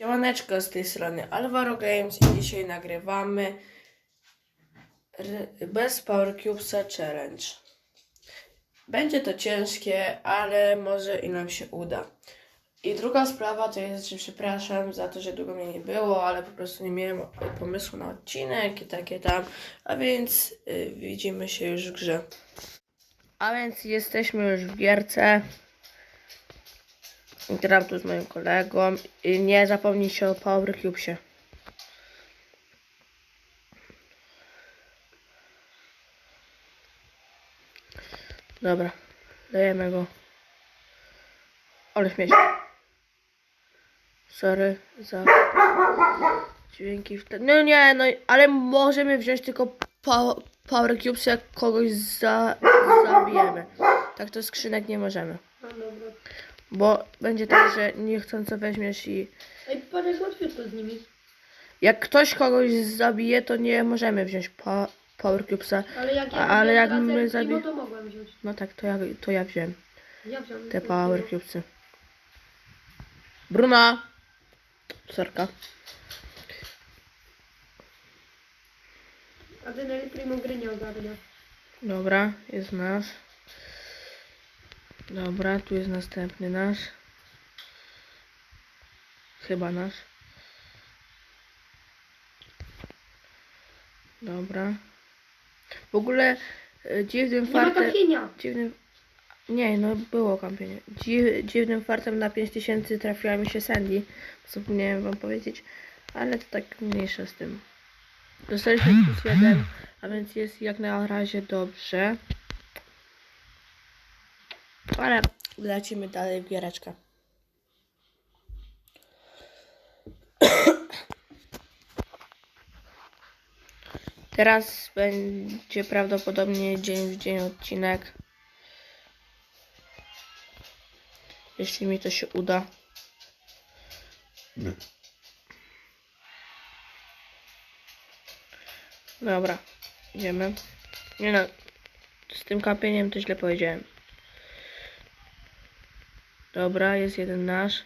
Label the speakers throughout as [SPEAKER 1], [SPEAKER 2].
[SPEAKER 1] Siemaneczko z tej strony Alvaro Games i dzisiaj nagrywamy bez Power Cubesa Challenge. Będzie to ciężkie, ale może i nam się uda. I druga sprawa to jest, że przepraszam za to, że długo mnie nie było, ale po prostu nie miałem pomysłu na odcinek i takie tam. A więc y, widzimy się już w grze. A więc jesteśmy już w gierce. Gram tu z moim kolegą. I nie zapomnijcie o Power Cubesie. Dobra, dajemy go. Ale śmieć. Sorry za dźwięki w. No nie, no ale możemy wziąć tylko po, Power Cubes, jak kogoś za, zabijemy. Tak to skrzynek nie możemy. Bo będzie tak, że niechcąco weźmiesz i
[SPEAKER 2] Ej, jak łatwiutko z nimi.
[SPEAKER 1] jak ktoś kogoś zabije, to nie możemy wziąć po, Power Cubesa.
[SPEAKER 2] Ale jak ja
[SPEAKER 1] ale jak my
[SPEAKER 2] razem
[SPEAKER 1] zabi-
[SPEAKER 2] Primo, to mogłem wziąć.
[SPEAKER 1] No tak, to ja, to ja wziąłem
[SPEAKER 2] Ja wziąłem.
[SPEAKER 1] te Power Cubesy. Bruna! Sorka.
[SPEAKER 2] A ten Primo gry nie ogarnia.
[SPEAKER 1] Dobra, jest nasz. Dobra, tu jest następny nasz. Chyba nasz. Dobra. W ogóle e, dziwnym
[SPEAKER 2] Nie ma
[SPEAKER 1] fartem...
[SPEAKER 2] kampienia.
[SPEAKER 1] Dziwnym... Nie, no było kampienie. Dziw, dziwnym fartem na 5000 trafiła mi się Sandy. Zapomniałem wam powiedzieć. Ale to tak mniejsza z tym. Dostaliśmy plus jeden, a więc jest jak na razie dobrze. Ale lecimy dalej w giereczkę. Teraz będzie prawdopodobnie dzień w dzień odcinek. Jeśli mi to się uda. Dobra, idziemy. Nie no, z tym kampieniem to źle powiedziałem. Dobra, jest jeden nasz.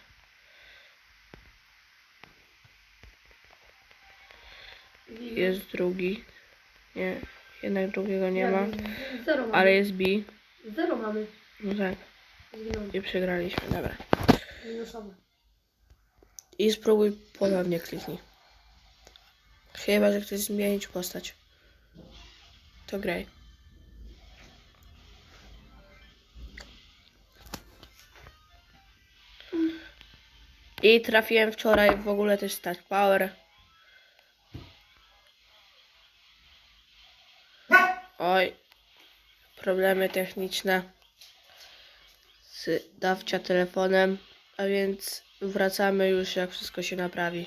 [SPEAKER 1] Jest drugi. Nie, jednak drugiego nie ma.
[SPEAKER 2] Zero mamy.
[SPEAKER 1] Ale jest B.
[SPEAKER 2] Zero mamy.
[SPEAKER 1] No tak,
[SPEAKER 2] Zginąłem.
[SPEAKER 1] i przegraliśmy, dobra.
[SPEAKER 2] Minusowe.
[SPEAKER 1] I spróbuj ponownie kliknij. Chyba, że chcesz zmienić postać. To graj. I trafiłem wczoraj w ogóle też Star Power. Oj, problemy techniczne z dawcia telefonem, a więc wracamy już jak wszystko się naprawi.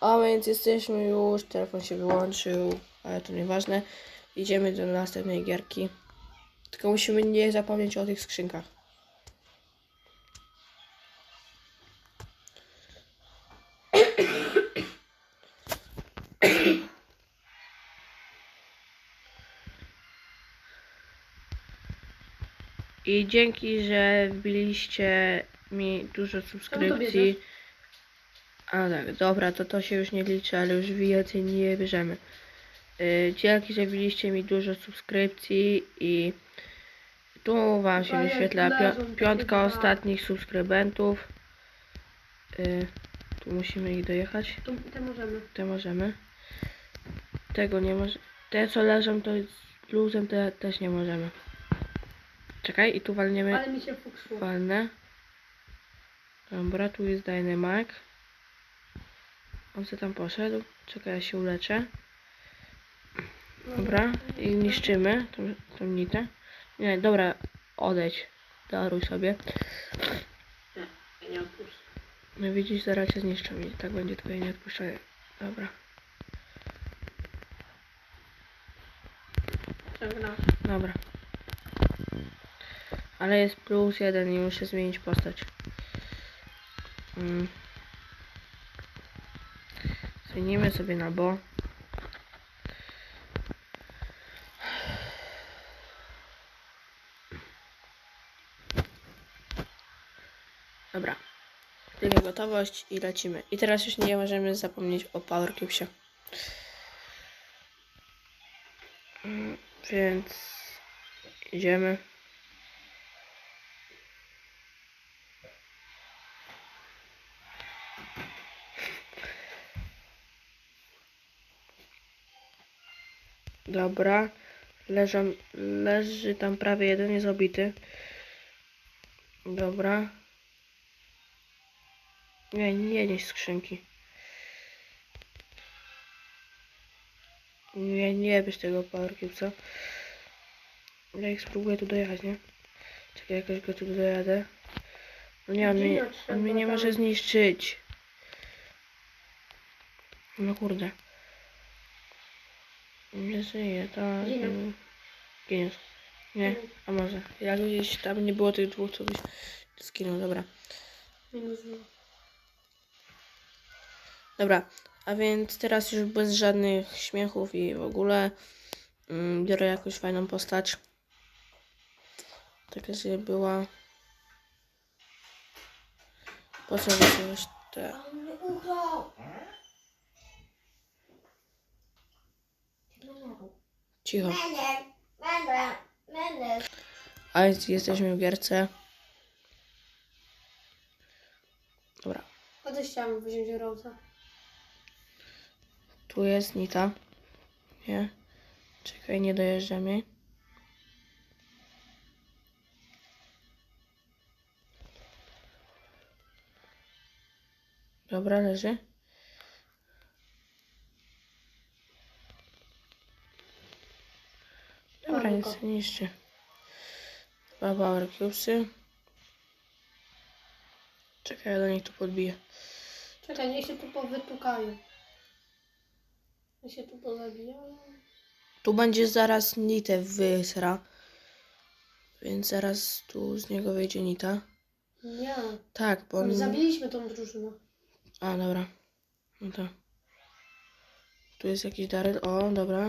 [SPEAKER 1] A więc jesteśmy już, telefon się wyłączył, ale to nieważne. Idziemy do następnej gierki. Tylko musimy nie zapomnieć o tych skrzynkach. I dzięki, że wbiliście mi dużo subskrypcji.
[SPEAKER 2] bierzesz?
[SPEAKER 1] A tak, dobra, to to się już nie liczy, ale już więcej nie bierzemy. Yy, dzięki, że wbiliście mi dużo subskrypcji i tu wam się wyświetla pio- piątka ostatnich subskrybentów. Yy, tu musimy ich dojechać.
[SPEAKER 2] Te możemy.
[SPEAKER 1] Te możemy. Tego nie może. Te co leżą to z luzem te też nie możemy. Czekaj i tu walniemy.
[SPEAKER 2] Ale mi się fuksło.
[SPEAKER 1] Walnę. Dobra, tu jest Dynamite. On se tam poszedł. Czekaj, ja się uleczę. Dobra, i niszczymy tą, tą nitę. Nie, dobra, odejdź. Daruj sobie.
[SPEAKER 2] Ja nie odpuszczę.
[SPEAKER 1] No widzisz, zaraz cię zniszczą i tak będzie twoje nieodpuszczenie. Dobra,
[SPEAKER 2] Przegrał.
[SPEAKER 1] dobra. Ale jest plus jeden i muszę zmienić postać. Mm. Zmienimy sobie na bo. Dobra. Tyle gotowość i lecimy. I teraz już nie możemy zapomnieć o Power Cubesie. Mm, Więc idziemy. Dobra. Leżą, leży tam prawie jeden, jest obity. Dobra. Nie, nie nieś skrzynki. Nie, nie bierz tego Power Cube'a. Ja ich spróbuję tu dojechać, nie? Czekaj, jakoś go tu dojadę. No nie, on mnie, on mnie nie może zniszczyć. No kurde. Nie żyje, to... Giniesz. Nie, a może. Jak gdzieś tam nie było tych dwóch, to byś skinął, dobra. Dobra, a więc teraz już bez żadnych śmiechów i w ogóle mm, biorę jakąś fajną postać. Taka, żeby była. Po co wziąłeś te? Cicho. A jest, jesteśmy w gierce. Dobra,
[SPEAKER 2] chciałam wziąć Rosa.
[SPEAKER 1] Tu jest Nita. Nie. Czekaj, nie dojeżdżamy. Dobra, leży. Dobra, nic nie niszczy. Dwa power cubesy. Czekaj, ja do nich tu podbiję.
[SPEAKER 2] Czekaj, niech się tu powytukają. Niech się tu pozabijają.
[SPEAKER 1] Tu będzie zaraz nitę wysra. Więc zaraz tu z niego wyjdzie nita.
[SPEAKER 2] Nie.
[SPEAKER 1] Tak, bo.
[SPEAKER 2] My zabiliśmy tą drużynę.
[SPEAKER 1] A, dobra. No to. Tu jest jakiś daryl. O, dobra.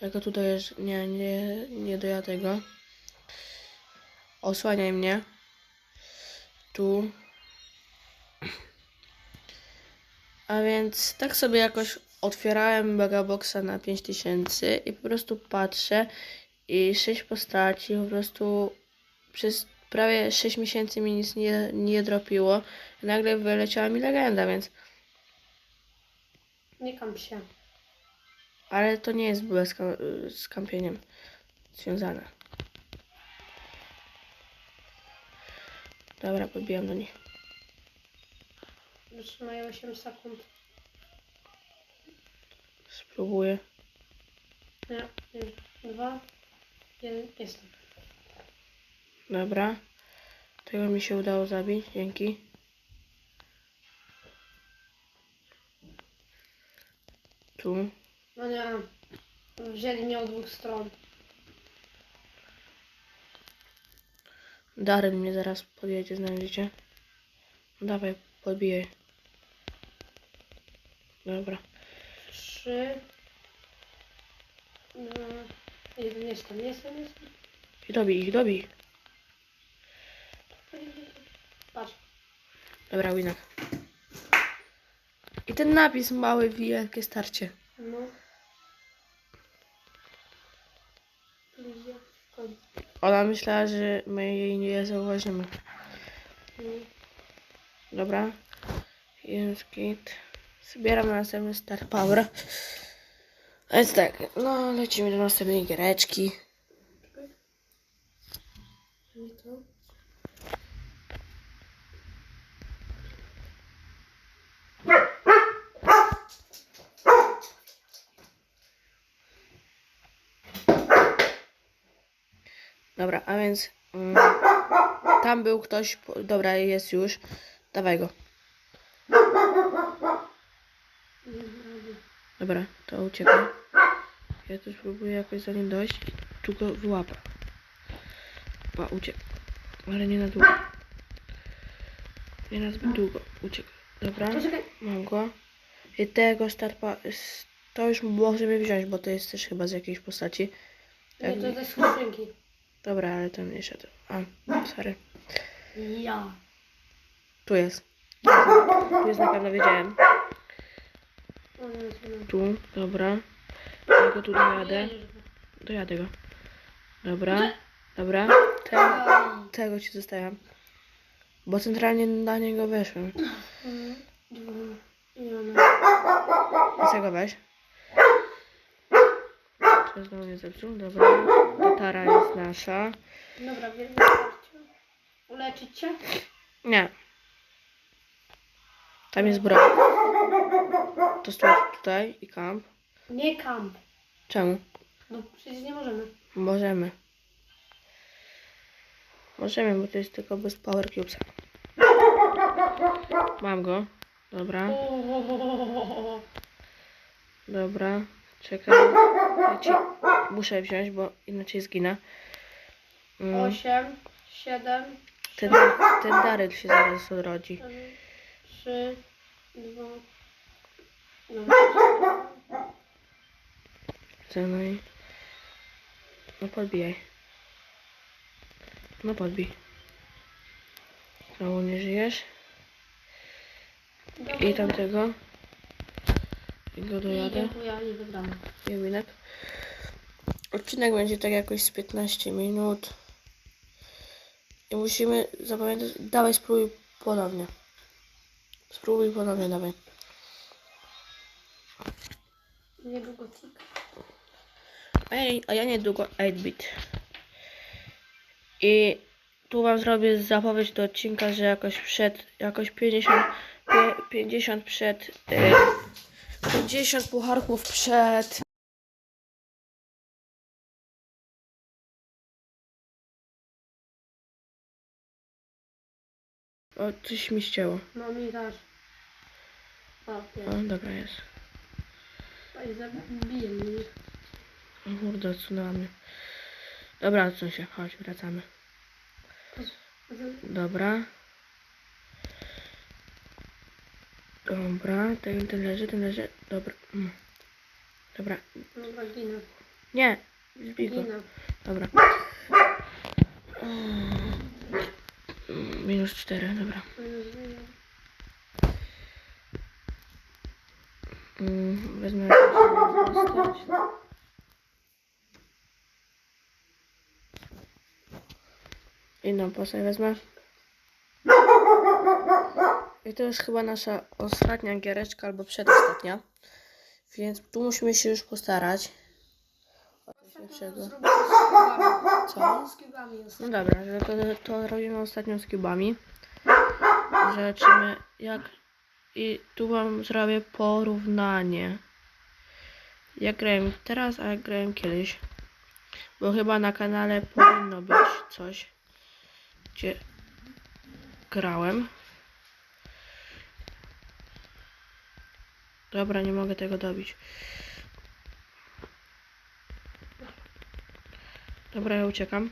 [SPEAKER 1] Ja go tu dojeżdż... Nie, nie, nie dojadę go. Osłaniaj mnie. Tu. A więc tak sobie jakoś otwierałem Megaboxa na 5000 i po prostu patrzę i 6 postaci po prostu przez prawie 6 miesięcy mi nic nie, nie dropiło. Nagle wyleciała mi legenda, więc.
[SPEAKER 2] Nie kam się.
[SPEAKER 1] Ale to nie jest bez z kampieniem związane. Dobra, podbijam do nich.
[SPEAKER 2] Wytrzymają 8 sekund.
[SPEAKER 1] Spróbuję.
[SPEAKER 2] Nie. nie. Dwa. Jeden. Jestem.
[SPEAKER 1] Dobra. Tego mi się udało zabić. Dzięki. Tu.
[SPEAKER 2] No nie. Wzięli mnie od dwóch stron.
[SPEAKER 1] Darren mnie zaraz podjedzie, znajdziecie. Dawaj, podbijaj. Dobra.
[SPEAKER 2] Trzy. Dwa. Jeden. Jestem. Jestem. Jestem.
[SPEAKER 1] I dobij ich, dobij.
[SPEAKER 2] Patrz.
[SPEAKER 1] Dobra, wina. I ten napis mały, wielkie starcie.
[SPEAKER 2] No.
[SPEAKER 1] Ona myślała, że my jej nie zauważymy. Dobra. Jest git. Zbieram na następny Star Power. Więc tak, no lecimy do następnej giereczki. Dobra, a więc mm, tam był ktoś. Dobra, jest już. Dawaj go.
[SPEAKER 2] Nie robię.
[SPEAKER 1] Dobra, to uciekaj. Ja tu spróbuję jakoś za nim dojść i tu go wyłapę. Pa, uciekł. Ale nie na długo. Nie na zbyt długo. Uciekł. Dobra, mam go. I tego starpa... To już możemy wziąć, bo to jest też chyba z jakiejś postaci.
[SPEAKER 2] Nie, to ze skrzynki.
[SPEAKER 1] Dobra, ale ten nie szedł. A, sorry.
[SPEAKER 2] Ja.
[SPEAKER 1] Tu jest. Tu jest na pewno, wiedziałem.
[SPEAKER 2] O nie, to nie.
[SPEAKER 1] Tu, dobra. Ja go tu dojadę. Dojadę go. Dobra, dobra. Tego ci zostawiam. Bo centralnie na niego weszłem.
[SPEAKER 2] I
[SPEAKER 1] tego weź. Czy znowu nie zepsuł? Dobra. Gitara jest nasza.
[SPEAKER 2] Dobra, wystarczy. Uleczyć cię?
[SPEAKER 1] Nie. Tam jest broń. To stój tutaj i kamp.
[SPEAKER 2] Nie kamp.
[SPEAKER 1] Czemu?
[SPEAKER 2] No przecież nie możemy.
[SPEAKER 1] Możemy. Możemy, bo to jest tylko bez Power Cubesa. Mam go. Dobra, dobra. Czekaj. Ja muszę wziąć, bo inaczej zginę. Mm,
[SPEAKER 2] Osiem, siedem,
[SPEAKER 1] ten, ten Daryl się zaraz odrodzi.
[SPEAKER 2] cztery, trzy, dwa. No.
[SPEAKER 1] Co no i... No podbijaj. No podbij. Znowu nie żyjesz. I tamtego. I go dojadę. Jewinek. Odcinek będzie tak jakoś z 15 minut. I musimy zapamiętać. Dawaj, spróbuj ponownie. Spróbuj ponownie, dawaj.
[SPEAKER 2] Niedługo tik.
[SPEAKER 1] Ej, a ja niedługo 8-bit. I tu wam zrobię zapowiedź do odcinka, że jakoś przed, jakoś 50, pie- 50 przed, e, 50 pucharków przed. O, coś mi ścięło.
[SPEAKER 2] No mi też. O,
[SPEAKER 1] dobra jest.
[SPEAKER 2] Zabije mnie.
[SPEAKER 1] O kurde, odsunęła mnie. Dobra, odsuń się, chodź, wracamy. Dobra. Dobra, ten, ten leży, ten leży. Dobra. Mm. Dobra.
[SPEAKER 2] Dobra, ginę.
[SPEAKER 1] Nie, zbij go.
[SPEAKER 2] Ginę.
[SPEAKER 1] Dobra. Mm, Minus 4, dobra. Mm, Wezmę postać. Inną postać wezmę. I to jest chyba nasza ostatnia giereczka, albo przedostatnia. Więc tu musimy się już postarać. Co? No dobra, to, to robimy ostatnio z kubami. Zobaczymy jak... I tu wam zrobię porównanie. Jak grałem teraz, a jak grałem kiedyś. Bo chyba na kanale powinno być coś, gdzie grałem. Dobra, nie mogę tego dobić. Dobra, ja uciekam.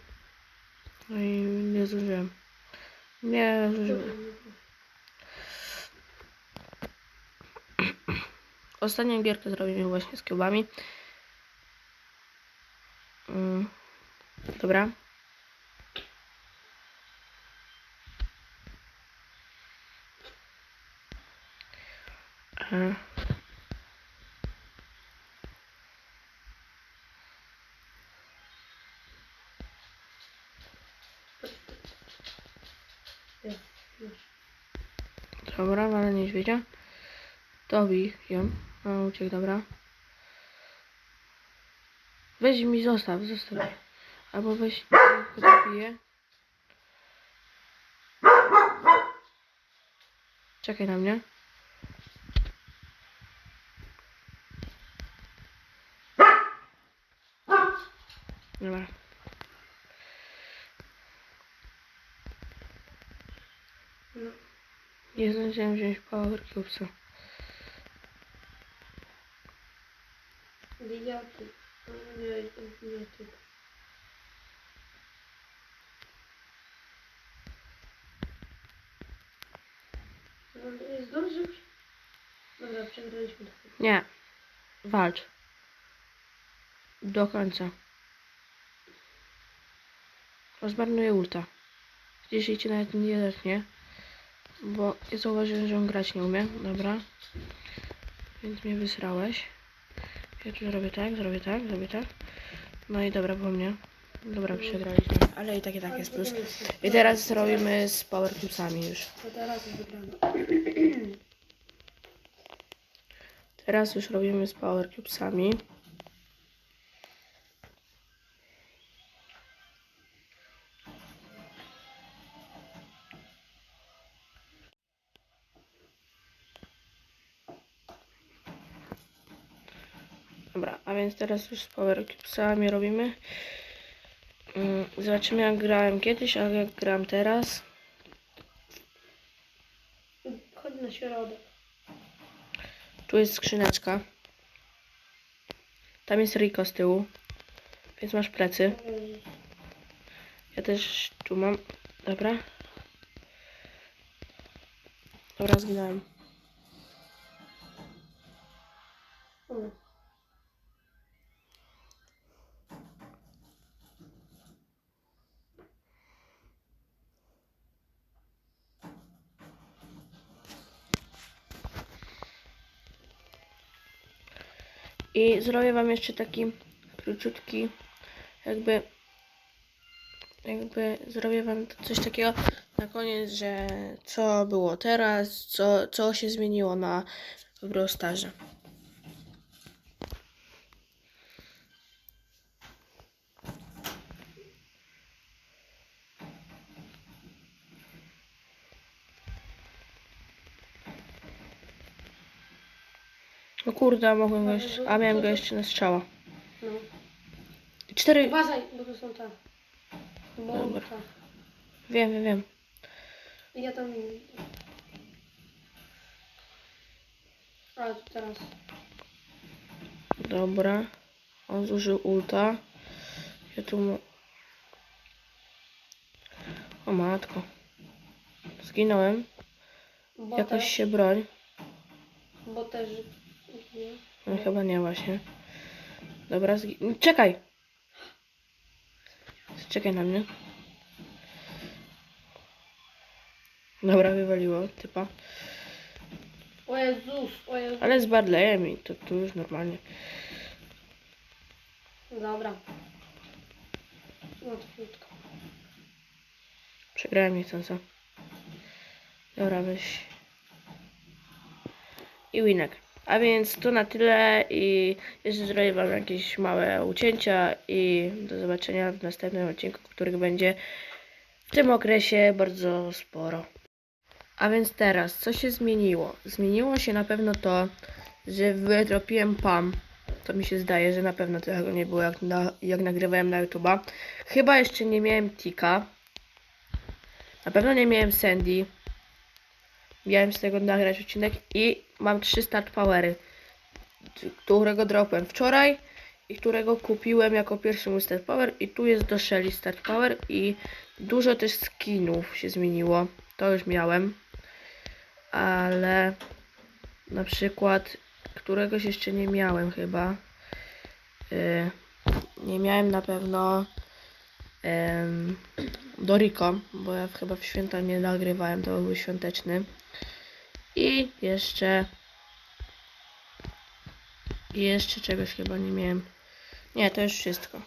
[SPEAKER 1] No i nie zużyłem. Nie zużyłem. Ostatnią gierkę zrobimy właśnie z kubami. Mm. Dobra. E. Dobra, ale niedźwiedzia. Dobij ją. A, uciekł, dobra. Weź mi zostaw, zostaw. Albo weź go dobiję. Czekaj na mnie. Dobra. Nie zdążyłem wziąć Power Cubesa.
[SPEAKER 2] Nie zdążył się. Dobra, przegraliśmy to.
[SPEAKER 1] Nie. Walcz. Do końca. Rozmarnuję ulta. Jeśli cię nawet nie zacznie. Bo ja zauważyłem, że on grać nie umie. Dobra. Więc mnie wysrałeś. Ja tu zrobię tak, zrobię tak, zrobię tak. No i dobra, po mnie. Dobra, przegraliśmy. Ale i tak, i tak jest plus. I teraz robimy z Power już.
[SPEAKER 2] Teraz
[SPEAKER 1] już robimy z Power Cubesami. Dobra, a więc teraz już z Power Cubesami robimy. Mm, Zobaczymy jak grałem kiedyś, a jak gram teraz.
[SPEAKER 2] Chodź na środek.
[SPEAKER 1] Tu jest skrzyneczka. Tam jest Rico z tyłu. Więc masz plecy. Ja też tu mam. Dobra. Dobra, zginąłem.
[SPEAKER 2] Mm.
[SPEAKER 1] I zrobię wam jeszcze taki króciutki, jakby, jakby zrobię wam coś takiego na koniec, że co było teraz, co, co się zmieniło na Brawl kurde, mogłem go jeszcze, a miałem go jeszcze na strzała.
[SPEAKER 2] No.
[SPEAKER 1] Cztery,
[SPEAKER 2] Uważaj, bo to są te. Bo
[SPEAKER 1] Dobra.
[SPEAKER 2] te.
[SPEAKER 1] wiem, wiem, wiem.
[SPEAKER 2] Ja tam... Ale teraz.
[SPEAKER 1] Dobra. On zużył ulta. Ja tu mu... O matko. Zginąłem.
[SPEAKER 2] Bo
[SPEAKER 1] Jakoś
[SPEAKER 2] też,
[SPEAKER 1] się broń.
[SPEAKER 2] Bo też...
[SPEAKER 1] No, chyba nie właśnie. Dobra, Czekaj! Czekaj na mnie. Dobra, wywaliło typa.
[SPEAKER 2] O Jezus, o Jezus.
[SPEAKER 1] Ale z Barleyem i to tu już normalnie.
[SPEAKER 2] Dobra. Krótko.
[SPEAKER 1] Przegrałem niechcąco. Dobra, weź. I winek. A więc to na tyle i jeszcze zrobię wam jakieś małe ucięcia i do zobaczenia w następnym odcinku, których będzie w tym okresie bardzo sporo. A więc teraz, co się zmieniło? Zmieniło się na pewno to, że wydropiłem PAM. To mi się zdaje, że na pewno tego nie było jak, na, jak nagrywałem na YouTube'a. Chyba jeszcze nie miałem Tika. Na pewno nie miałem Sandy. Miałem z tego nagrać odcinek i mam trzy start powery, którego dropłem wczoraj i którego kupiłem jako pierwszy mój start power i tu jest do Shelly start power i dużo też skinów się zmieniło. To już miałem. Ale na przykład któregoś jeszcze nie miałem chyba. Yy, nie miałem na pewno em, Doriko, bo ja chyba w święta nie nagrywałem, to był świąteczny. I jeszcze i jeszcze czegoś chyba nie miałem. Nie, to już wszystko.